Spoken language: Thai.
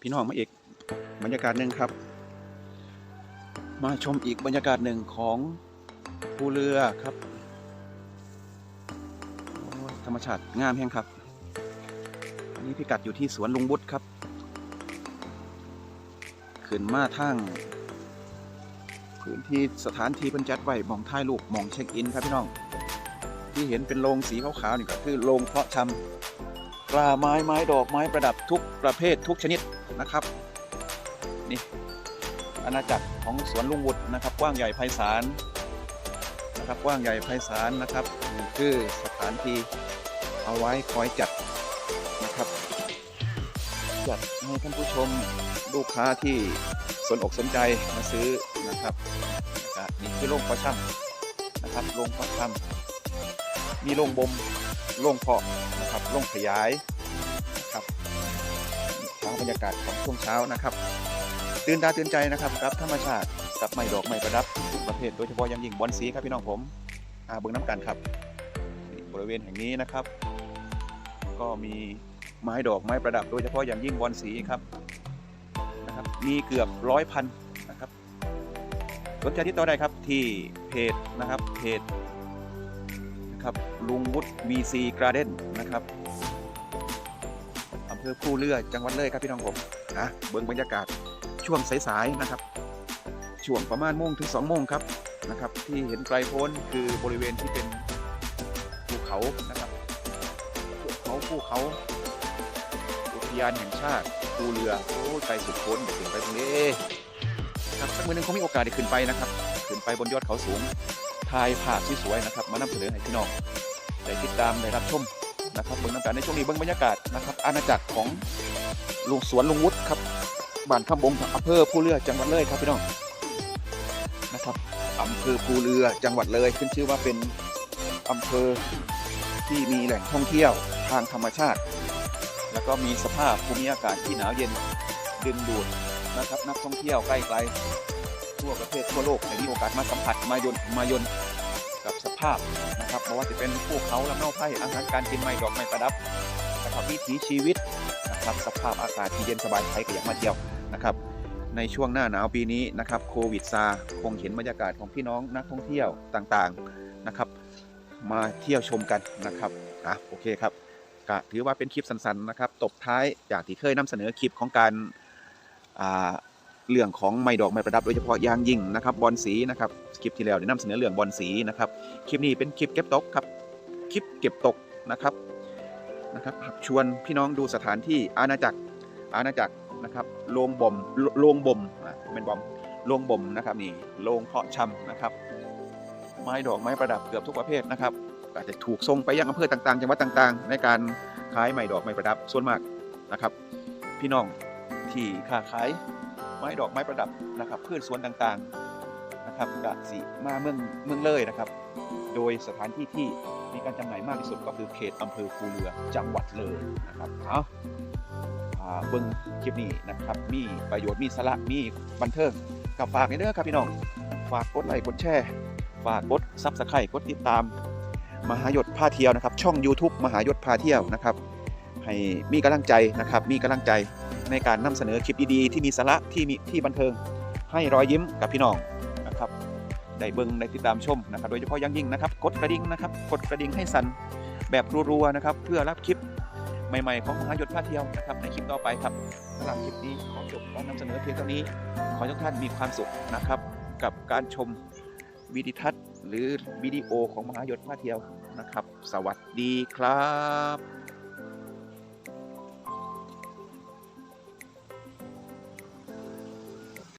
พี่น้องมาอีกบรรยากาศหนึ่งครับ มาชมอีกบรรยากาศหนึ่งของภูเรือครับธรรมชาติงามแห่งครับอันนี้พิกัดอยู่ที่สวนลุงบุตรครับขึ้นมาทางพื้นที่สถานที่พิ่นจัดไว้มองถ่ายรูปหมองเช็คอินครับพี่น้อง ที่เห็นเป็นโรงสีขาวๆนี่ก็คือโรงเพาะชำปลาไม้ไม้ดอกไม้ประดับทุกประเภททุกชนิด นะครับนี่อาณาจักรของสวนลุงวุฒินะครับ กว้างใหญ่ไพศาลนะครับกว้างใหญ่ไพศาลนะครับคือสถานที่เอาไว้คอยจัดนะครับจัดให้ท่านผู้ชมลูกค้าที่สนอกสนใจมาซื้อนะครับนี่คือโรงเพาะชำนะครับโรงเพาะชำมีโรงบ่มโรงเพาะนะครับโรงขยาย รรยากาศของช่วงเช้านะครับ ตื่นตาตื่นใจนะครับกับธรรมชาติกับไม้ดอกไม้ประดับทุกประเภทโดยเฉพาะยังยิ่งบอนสีครับพี่น้องผมอาเบิ้งน้ำกันครับบริเวณแห่งนี้นะครับ ก็มีไม้ดอกไม้ประดับ โดยเฉพาะอย่างยิ่งบอนสีครับนะครับ มีเกือบร้อยพันนะครับสนใจที่ต่อได้ครับที่เพจนะครับเพจนะครับลุงวุฒิ VC Garden นะครับ อำเภอผู้เลือจังหวัดเลยครับพี่น้องผมนะเบิ้งบรรยากาศช่วงสายๆนะครับ ช่วงประมาณโมงถึง2โมงครับนะครับ ที่เห็นไกลโพ้นคือบริเวณที่เป็นภูเขานะครับภูเขาภูเขาอุทยานแห่งชาติภูเรือโอ้ยไกลสุดโพ้นเดี๋ยวถึงไปตรงนี้ครับสักมือหนึงคงมีโอกาสได้ขึ้นไปนะครับขึ้นไปบนยอดเขาสูงถ่ายภาพสวยๆนะครับ มานำเสนอให้พี่น้องได้ติดตามได้รับชม นะครับเบื้องน้ำกันในช่วงนี้เบื้องบรรยากาศนะครับ อาณาจักรของลุงสวนลุงวุฒิครับบ้านคำบงอำเภอภูเรือจังหวัดเลยครับพี่น้องนะครับอำเภอภูเรือจังหวัดเลยขึ้นชื่อว่าเป็นอำเภอที่มีแหล่งท่องเที่ยวทางธรรมชาติ แล้วก็มีสภาพภูมิอากาศที่หนาวเย็นดึงดูดนะครับนักท่องเที่ยวใกล้ๆทั่วประเทศทั่วโลกได้มีโอกาสมาสัมผัสมายนมายน กับสภาพนะครับไม่ว่าจะเป็นภูเขาลำเนาไผ่อาหารการกินไม้ดอกไม้ประดับนะครับวิถีชีวิตนะครับสภาพอากาศที่เย็นสบายใครก็อยากมาเที่ยวนะครับ ในช่วงหน้าหนาวปีนี้นะครับโควิดซาคงเห็นบรรยากาศของพี่น้องนักท่องเที่ยวต่างๆนะครับ มาเที่ยวชมกันนะครับอะโอเคครับก็ถือว่าเป็นคลิปสั้นๆนะครับ ตบท้ายจากที่เคยนำเสนอคลิปของการอ่า เรื่องของไม้ดอกไม้ประดับโดยเฉพาะยางยิ่งนะครับบอลสีนะครับคลิปที่แล้วได้นำเสนอเรื่องบอลสีนะครับคลิปนี้เป็นคลิปเก็บตกครับคลิปเก็บตกนะครับนะครับชวนพี่น้องดูสถานที่อาณาจักรอาณาจักรนะครับโรงบ่มโรงบ่มอะเป็นบ่มโรงบ่มนะครับนี่โรงเพาะชำนะครับ ไม้ดอกไม้ประดับเกือบทุกประเภทนะครับอาจจะถูกส่งไปยังอำเภอต่างๆ จังหวัดต่างๆ ในการขายไม้ดอกไม้ประดับส่วนมากนะครับ พี่น้องที่ค้าขาย ไม้ดอกไม้ประดับนะครับพืชสวนต่างๆนะครับกะสิมาเมืองเมืองเลยนะครับ โดยสถานที่ที่มีการจำหน่ายมากที่สุดก็คือเขตอำเภอภูเรือจังหวัดเลยนะครับเอาอ่าเบิ้งคลิปนี้นะครับ มีประโยชน์มีสาระมีบันเทิงกับฝากในเด้อครับพี่น้อง ฝากกดไลค์กดแชร์ ฝากกดซับสไครต์กดติดตาม มหายศพาเที่ยวนะครับ ช่อง YouTube มหายศพาเที่ยวนะครับ ให้มีกำลังใจนะครับ มีกำลังใจ ในการนำเสนอคลิปดีๆที่มีสาระที่มีที่บันเทิง ให้รอยยิ้มกับพี่น้องนะครับได้เบิ่งได้ติดตามชมนะครับ โดยเฉพาะอยังยิ่งนะครับ กดกระดิ่งนะครับ กดกระดิ่งให้สั่นแบบรัวๆนะครับ เพื่อรับคลิปใหม่ๆ ของมหายศพาเที่ยวนะครับในคลิปต่อไปครับสำหรับคลิปนี้ขอจบการนำเสนอเพียงเท่านี้ ขอทุกท่านมีความสุขนะครับ กับการชมวิดีทัศน์ หรือวิดีโอของมหายศพาเที่ยวนะครับ สวัสดีครับ